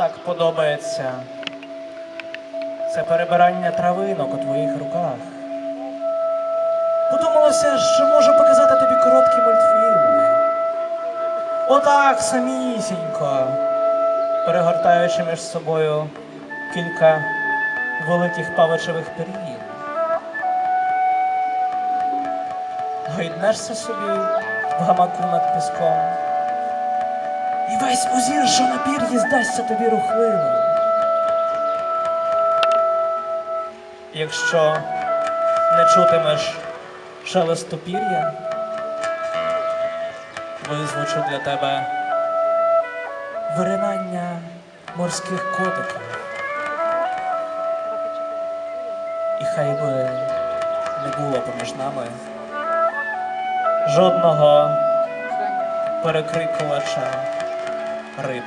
так подобається, це перебирання травинок у твоїх руках. Подумалося, що можу показати тобі короткі мультфільми. Отак самісінько, перегортаючи між собою кілька великих павичевих пирів. Гайднешся собі в гамаку над піском. І весь узір, що на пір'ї здасться тобі рухливим. Якщо не чутимеш шелесту пір'я, визвучу для тебе виринання морських котиків. І хай би не було поміж нами жодного перекрикувача риб.